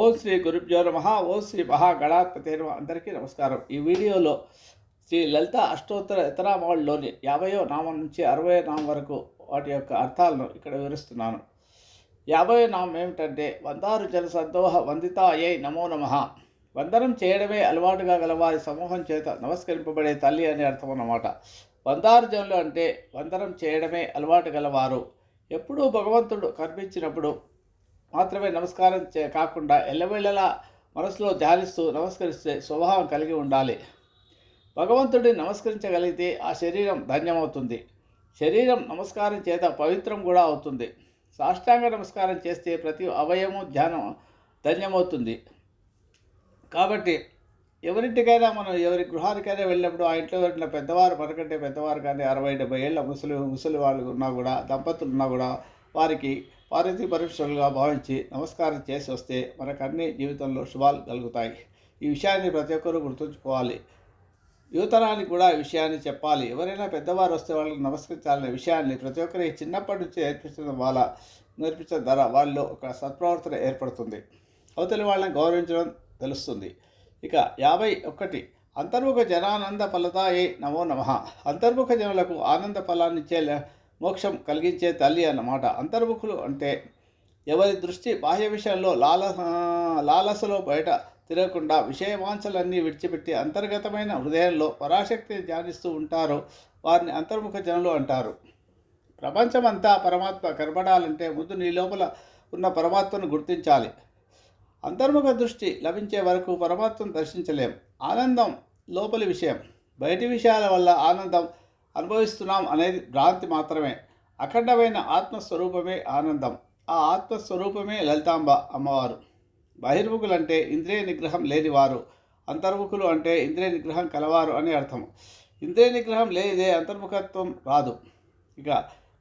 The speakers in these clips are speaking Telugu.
ఓం శ్రీ గురుభ్యో నమ ఓం శ్రీ మహాగణాధిపతి నమ. అందరికీ నమస్కారం. ఈ వీడియోలో శ్రీ లలిత అష్టోత్తర ఇతరామాళ్ళలోని యాభయో నామం నుంచి అరవై నామం వరకు వాటి యొక్క అర్థాలను ఇక్కడ వివరిస్తున్నాను. యాభై నామం ఏమిటంటే వందారు జల సందోహ వందితాయై నమో నమ. వందనం చేయడమే అలవాటుగా గల వారి సమూహం చేత నమస్కరింపబడే తల్లి అనే అర్థం అన్నమాట. వందారు జనులు అంటే వందనం చేయడమే అలవాటు గలవారు. ఎప్పుడూ భగవంతుడు కనిపించినప్పుడు మాత్రమే నమస్కారం చే కాకుండా ఎల్లవేళలా మనసులో ధ్యానిస్తూ నమస్కరిస్తే స్వభావం కలిగి ఉండాలి. భగవంతుడిని నమస్కరించగలిగితే ఆ శరీరం ధన్యమవుతుంది. శరీరం నమస్కారం చేత పవిత్రం కూడా అవుతుంది. సాష్టాంగ నమస్కారం చేస్తే ప్రతి అవయము ధ్యానం ధన్యమవుతుంది. కాబట్టి ఎవరింటికైనా మనం ఎవరి గృహానికైనా వెళ్ళినప్పుడు ఆ ఇంట్లో వెళ్ళిన పెద్దవారు మనకంటే పెద్దవారు కానీ అరవై డెబ్బై ఏళ్ళ ముసలి ముసలి వాళ్ళు ఉన్నా కూడా దంపతులు ఉన్నా కూడా వారికి పార్వతీ పరమేశ్వరులుగా భావించి నమస్కారం చేసి వస్తే మనకు అన్ని జీవితంలో శుభాలు కలుగుతాయి. ఈ విషయాన్ని ప్రతి ఒక్కరూ గుర్తుంచుకోవాలి. యువతరానికి కూడా ఈ విషయాన్ని చెప్పాలి. ఎవరైనా పెద్దవారు వస్తే వాళ్ళకి నమస్కరించాలనే విషయాన్ని ప్రతి ఒక్కరికి చిన్నప్పటి నుంచి నేర్పించడం వల్ల నేర్పించడం ద్వారా వాళ్ళు ఒక సత్ప్రవర్తన ఏర్పడుతుంది. అవతలి వాళ్ళని గౌరవించడం తెలుస్తుంది. ఇక యాభై ఒకటి. అంతర్ముఖ జనానంద ఫలదాయే నమో నమ. అంతర్ముఖ జనులకు ఆనంద ఫలాన్నిచ్చే లే- మోక్షం కలిగించే తల్లి అన్నమాట. అంతర్ముఖులు అంటే ఎవరి దృష్టి బాహ్య విషయంలో లాల లాలసలో బయట తిరగకుండా విషయవాంఛలన్నీ విడిచిపెట్టి అంతర్గతమైన హృదయంలో పరాశక్తిని ధ్యానిస్తూ ఉంటారో వారిని అంతర్ముఖ జనులు అంటారు. ప్రపంచమంతా పరమాత్మ కనబడాలంటే ముందు నీ లోపల ఉన్న పరమాత్మను గుర్తించాలి. అంతర్ముఖ దృష్టి లభించే వరకు పరమాత్మను దర్శించలేం. ఆనందం లోపలి విషయం. బయటి విషయాల వల్ల ఆనందం అనుభవిస్తున్నాం అనేది భ్రాంతి మాత్రమే. అఖండమైన ఆత్మస్వరూపమే ఆనందం. ఆ ఆత్మస్వరూపమే లలితాంబ అమ్మవారు. బహిర్ముఖులు అంటే ఇంద్రియ నిగ్రహం లేనివారు. అంతర్ముఖులు అంటే ఇంద్రియ నిగ్రహం కలవారు అని అర్థం. ఇంద్రియ నిగ్రహం లేనిదే అంతర్ముఖత్వం రాదు. ఇక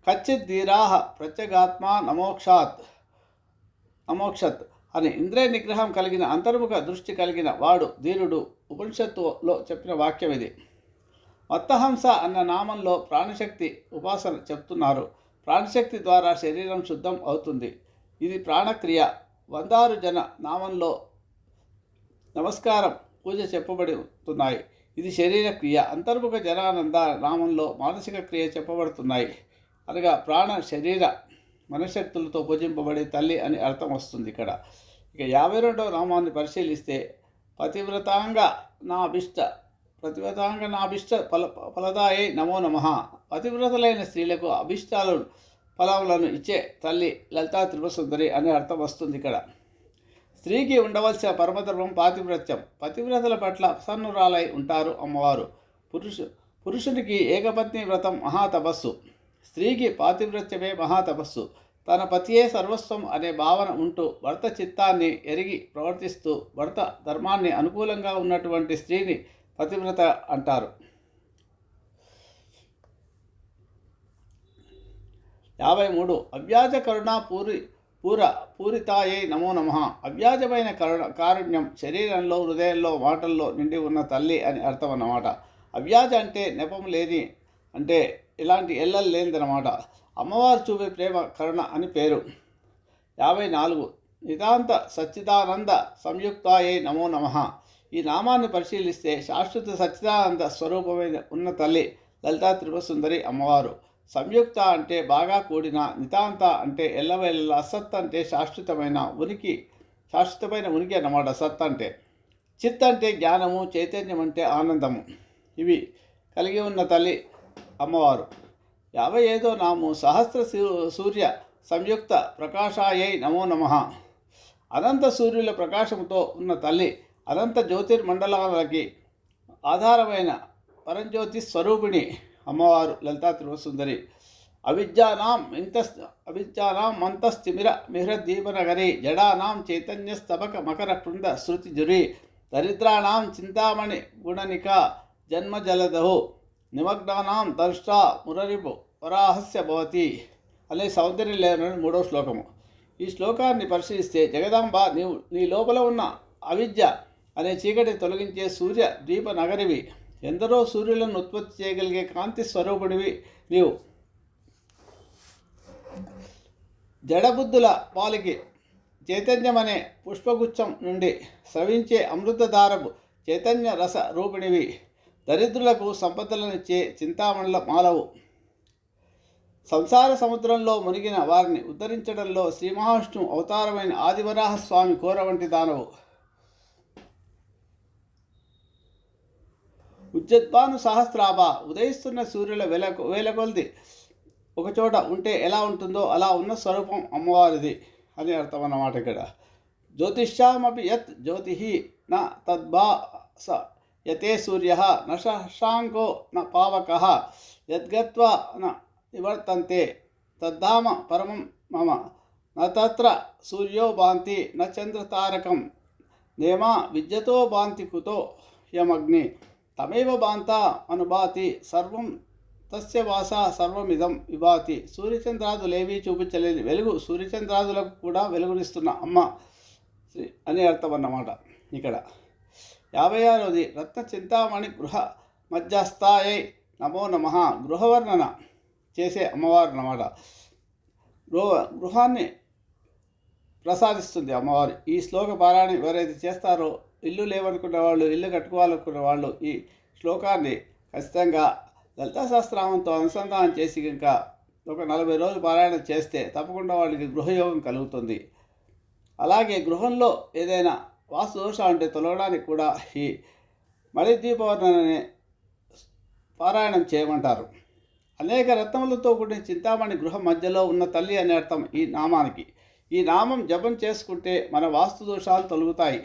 కచ్చిత్ ధీరాహ ప్రత్యేగాత్మ నమోక్షాత్ నమోక్షత్ అని ఇంద్రియ నిగ్రహం కలిగిన అంతర్ముఖ దృష్టి కలిగిన వాడు ధీరుడు ఉపనిషత్తులో చెప్పిన వాక్యం ఇది. మత్తహంస అన్న నామంలో ప్రాణశక్తి ఉపాసన చెప్తున్నారు. ప్రాణశక్తి ద్వారా శరీరం శుద్ధం అవుతుంది. ఇది ప్రాణక్రియ. వందారు జన నామంలో నమస్కారం పూజ చెప్పబడుతున్నాయి. ఇది శరీర క్రియ. అంతర్ముఖ జనానంద నామంలో మానసిక క్రియ చెప్పబడుతున్నాయి. అనగా ప్రాణ శరీర మనశక్తులతో పూజింపబడే తల్లి అని అర్థం వస్తుంది ఇక్కడ. ఇక యాభై రెండవ నామాన్ని పరిశీలిస్తే పతివ్రతాంగ నా అభిష్ట పతివ్రతాంగ అభిష్ట ఫల ఫలదాయే నమో నమ. పతివ్రతలైన స్త్రీలకు అభిష్టాలు ఫలములను ఇచ్చే తల్లి లలితా త్రిపసుందరి అనే అర్థం వస్తుంది ఇక్కడ. స్త్రీకి ఉండవలసిన పరమధర్మం పాతివ్రత్యం. పతివ్రతల పట్ల ప్రసన్నురాలై ఉంటారు అమ్మవారు. పురుషు పురుషునికి ఏకపత్ని వ్రతం మహాతపస్సు. స్త్రీకి పాతివ్రత్యమే మహాతపస్సు. తన పతియే సర్వస్వం అనే భావన ఉంటూ భర్త చిత్తాన్ని ఎరిగి ప్రవర్తిస్తూ భర్త ధర్మాన్ని అనుకూలంగా ఉన్నటువంటి స్త్రీని పతివ్రత అంటారు. యాభై మూడు అవ్యాజ కరుణ పూరి పూర పూరితాయే నమో నమ. అవ్యాజమైన కరుణ కారుణ్యం శరీరంలో హృదయంలో మాటల్లో నిండి ఉన్న తల్లి అని అర్థం అన్నమాట. అవ్యాజ అంటే నెపం లేని అంటే ఇలాంటి ఎల్లలు లేనిదన్నమాట. అమ్మవారు చూపే ప్రేమ కరుణ అని పేరు. యాభై నాలుగు నితాంత సచ్చిదానంద సంయుక్తాయే నమో నమ. ఈ నామాన్ని పరిశీలిస్తే శాశ్వత సచ్చిదానంద స్వరూపమైన ఉన్న తల్లి లలితా త్రిపసుందరి అమ్మవారు. సంయుక్త అంటే బాగా కూడిన నితాంత అంటే ఎల్లవేళ్ళ అసత్ అంటే శాశ్వతమైన ఉనికి శాశ్వతమైన ఉనికి అన్నమాట సత్ అంటే. చిత్ అంటే జ్ఞానము చైతన్యం అంటే ఆనందము. ఇవి కలిగి ఉన్న తల్లి అమ్మవారు. యాభై ఐదో నాము సహస్ర సూ- సూర్య సంయుక్త ప్రకాశాయై నమో నమ. అనంత సూర్యుల ప్రకాశంతో ఉన్న తల్లి అనంత జ్యోతిర్మండలాలకి ఆధారమైన పరంజ్యోతి స్వరూపిణి అమ్మవారు లలితా త్రివసుందరి అవిద్యానాం ఇంత అవిద్యానాం మంతస్థిమిర మిహ్రదీపనగరి జడానాం చైతన్యస్తబక మకర కృంద శృతి జురి దరిద్రాణం చింతామణి గుణనిక జన్మజలదహు నిమగ్నానాం దర్ష్టా మురరిపు వరాహస్య భవతి అనే సౌందర్యం లేని మూడో శ్లోకము. ఈ శ్లోకాన్ని పరిశీలిస్తే జగదాంబ నీవు నీ లోపల ఉన్న అవిద్య అనే చీకటి తొలగించే సూర్య ద్వీప నగరివి. ఎందరో సూర్యులను ఉత్పత్తి చేయగలిగే కాంతి స్వరూపుడివి నీవు. జడబుద్ధుల పాలికి చైతన్యమనే పుష్పగుచ్చం నుండి స్రవించే అమృతధారపు చైతన్య రస రూపిణివి. దరిద్రులకు సంపదలనిచ్చే చింతామణుల మాలవు. సంసార సముద్రంలో మునిగిన వారిని ఉద్ధరించడంలో శ్రీ మహావిష్ణువు అవతారమైన ఆదివరాహ స్వామి కోర వంటి దానవు. ఉజ్జద్భాను సహస్రాభ ఉదయిస్తున్న సూర్యుల వెల వేలకొల్ది. ఒకచోట ఉంటే ఎలా ఉంటుందో అలా ఉన్న స్వరూపం అమ్మవారిది అని అర్థం అన్నమాట ఇక్కడ. జ్యోతిష్యామపి యత్ జ్యోతి న స యతే సూర్య న శశాంకో న పావక యద్గత్వా న నివర్తంతే తద్ధామ పరమం మమ న తత్ర సూర్యో భాంతి న చంద్రతారకం నేమా విద్యతో భాంతి కుతో యమగ్ని తమేవ భాంత అనుభాతి సర్వం తస్య వాస సర్వమిదం విభాతి. సూర్యచంద్రాదులేవీ చూపించలేని వెలుగు సూర్యచంద్రాదులకు కూడా వెలుగునిస్తున్న అమ్మ శ్రీ అని అర్థం అన్నమాట ఇక్కడ. యాభై ఆరోది రత్న చింతామణి గృహ మధ్యస్థాయై నమో నమ గృహవర్ణన చేసే అమ్మవారు అన్నమాట. గృహ గృహాన్ని ప్రసాదిస్తుంది అమ్మవారు. ఈ శ్లోక పారాయణం ఎవరైతే చేస్తారో ఇల్లు లేవనుకున్న వాళ్ళు ఇల్లు కట్టుకోవాలనుకున్న వాళ్ళు ఈ శ్లోకాన్ని ఖచ్చితంగా లలితాశాస్త్రామంతో అనుసంధానం చేసి ఇంకా ఒక నలభై రోజులు పారాయణం చేస్తే తప్పకుండా వాళ్ళకి గృహయోగం కలుగుతుంది. అలాగే గృహంలో ఏదైనా వాస్తు దోషాలు ఉంటే తొలగడానికి కూడా ఈ మణిదీపవర్ణనని పారాయణం చేయమంటారు. అనేక రత్నములతో కూడిన చింతామణి గృహం మధ్యలో ఉన్న తల్లి అనే అర్థం ఈ నామానికి. ఈ నామం జపం చేసుకుంటే మన వాస్తు దోషాలు తొలుగుతాయి.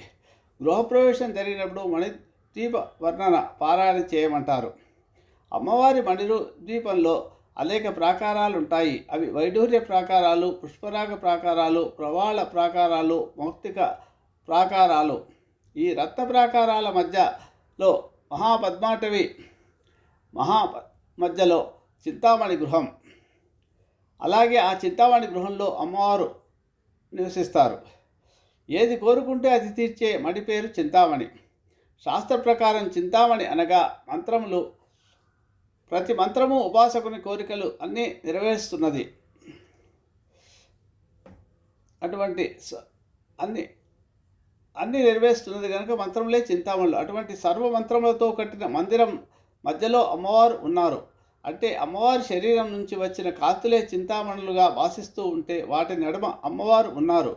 గృహప్రవేశం జరిగినప్పుడు మణిద్వీప వర్ణన పారాయణ చేయమంటారు. అమ్మవారి మణిరు ద్వీపంలో అనేక ప్రాకారాలు ఉంటాయి అవి వైఢూర్య ప్రాకారాలు పుష్పరాగ ప్రాకారాలు ప్రవాళ ప్రాకారాలు మౌక్తిక ప్రాకారాలు. ఈ రత్న ప్రాకారాల మధ్యలో మహాపద్మాటవి మహా మధ్యలో చింతామణి గృహం. అలాగే ఆ చింతామణి గృహంలో అమ్మవారు నివసిస్తారు. ఏది కోరుకుంటే అది తీర్చే మడి పేరు చింతామణి. శాస్త్ర ప్రకారం చింతామణి అనగా మంత్రములు. ప్రతి మంత్రము ఉపాసకుని కోరికలు అన్నీ నెరవేరుస్తున్నది. అటువంటి అన్ని అన్నీ నెరవేరుస్తున్నది కనుక మంత్రములే చింతామణులు. అటువంటి సర్వ మంత్రములతో కట్టిన మందిరం మధ్యలో అమ్మవారు ఉన్నారు. అంటే అమ్మవారి శరీరం నుంచి వచ్చిన కాతులే చింతామణులుగా భాసిస్తూ ఉంటే వాటి నడుమ అమ్మవారు ఉన్నారు.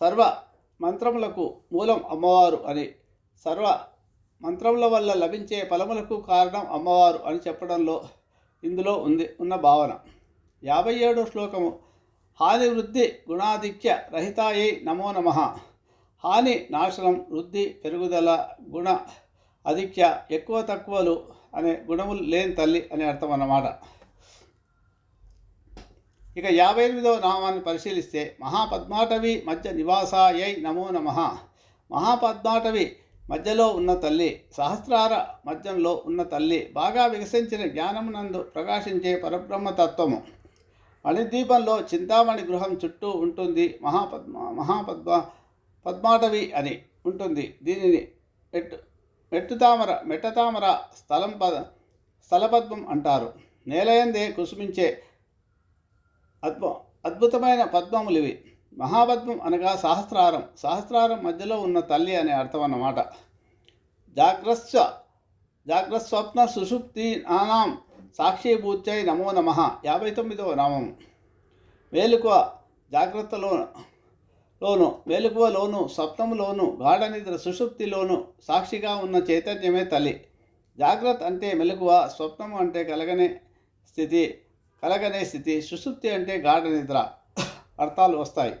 సర్వ మంత్రములకు మూలం అమ్మవారు అని సర్వ మంత్రముల వల్ల లభించే ఫలములకు కారణం అమ్మవారు అని చెప్పడంలో ఇందులో ఉంది ఉన్న భావన. యాభై ఏడో శ్లోకము హాని వృద్ధి గుణాధిక్య రహితాయై నమో నమ. హాని నాశనం వృద్ధి పెరుగుదల గుణ అధిక్య ఎక్కువ తక్కువలు అనే గుణములు లేని తల్లి అనే అర్థం అన్నమాట. ఇక యాభై ఎనిమిదవ నామాన్ని పరిశీలిస్తే మహాపద్మాటవి మధ్య నివాసాయై నమో నమ. మహాపద్మాటవి మధ్యలో ఉన్న తల్లి సహస్రార మధ్యంలో ఉన్న తల్లి బాగా వికసించిన జ్ఞానమునందు ప్రకాశించే పరబ్రహ్మతత్వము. మణిద్వీపంలో చింతామణి గృహం చుట్టూ ఉంటుంది మహాపద్మ మహాపద్మ పద్మాటవి అని ఉంటుంది. దీనిని ఎట్టు మెట్టుతామర మెట్టతామర స్థలం పద స్థలపద్మం అంటారు. నేలయందే కుసుమించే అద్భు అద్భుతమైన పద్మములు ఇవి. మహాపద్మం అనగా సహస్రారం. సహస్రారం మధ్యలో ఉన్న తల్లి అనే అర్థం అన్నమాట. జాగ్రస్వ జాగ్రస్వప్న సుషుప్తి నానాం సాక్షిభూత్యై నమో నమ. యాభై తొమ్మిదవ నామం. మేలుకువ జాగ్రత్తలోను మేలుకువలోను స్వప్నములోను గాఢ నిద్ర సుషుప్తిలోను సాక్షిగా ఉన్న చైతన్యమే తల్లి. జాగ్రత్త అంటే మెలకువ స్వప్నము అంటే కలగనే స్థితి. కలగనే స్థితి. సుషుప్తి అంటే గాఢ నిద్ర. అర్థాలు వస్తాయి.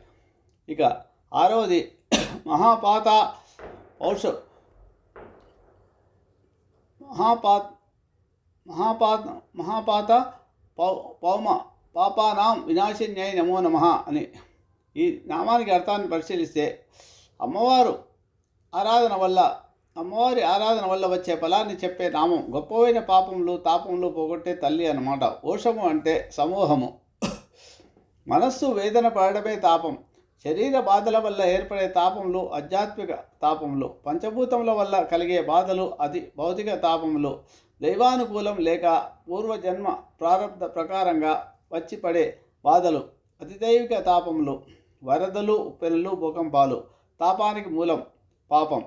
ఇక ఆరవది మహాపాత పౌష మహాపాత్ మహాపాత మహాపాత పౌ పౌమ పాపానాం వినాశన్యాయ నమో నమ అని. ఈ నామానికి అర్థాన్ని పరిశీలిస్తే అమ్మవారు ఆరాధన వల్ల అమ్మవారి ఆరాధన వల్ల వచ్చే ఫలాన్ని చెప్పే నామం గొప్పవైన పాపములు తాపములు పోగొట్టే తల్లి అన్నమాట. ఓషము అంటే సమూహము. మనస్సు వేదన పడడమే తాపం. శరీర బాధల వల్ల ఏర్పడే తాపములు ఆధ్యాత్మిక తాపములు. పంచభూతముల వల్ల కలిగే బాధలు అది భౌతిక తాపములు. దైవానుకూలం లేక పూర్వజన్మ ప్రారంభ ప్రకారంగా వచ్చి పడే బాధలు. అతిదైవిక తాపములు. వరదలు పెళ్ళు భూకంపాలు. తాపానికి మూలం పాపం.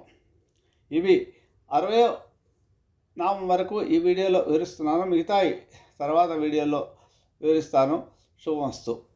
ఇవి అరవై నామం వరకు ఈ వీడియోలో వివరిస్తున్నాను. మిగతాయి తర్వాత వీడియోలో వివరిస్తాను. శుభమస్తు.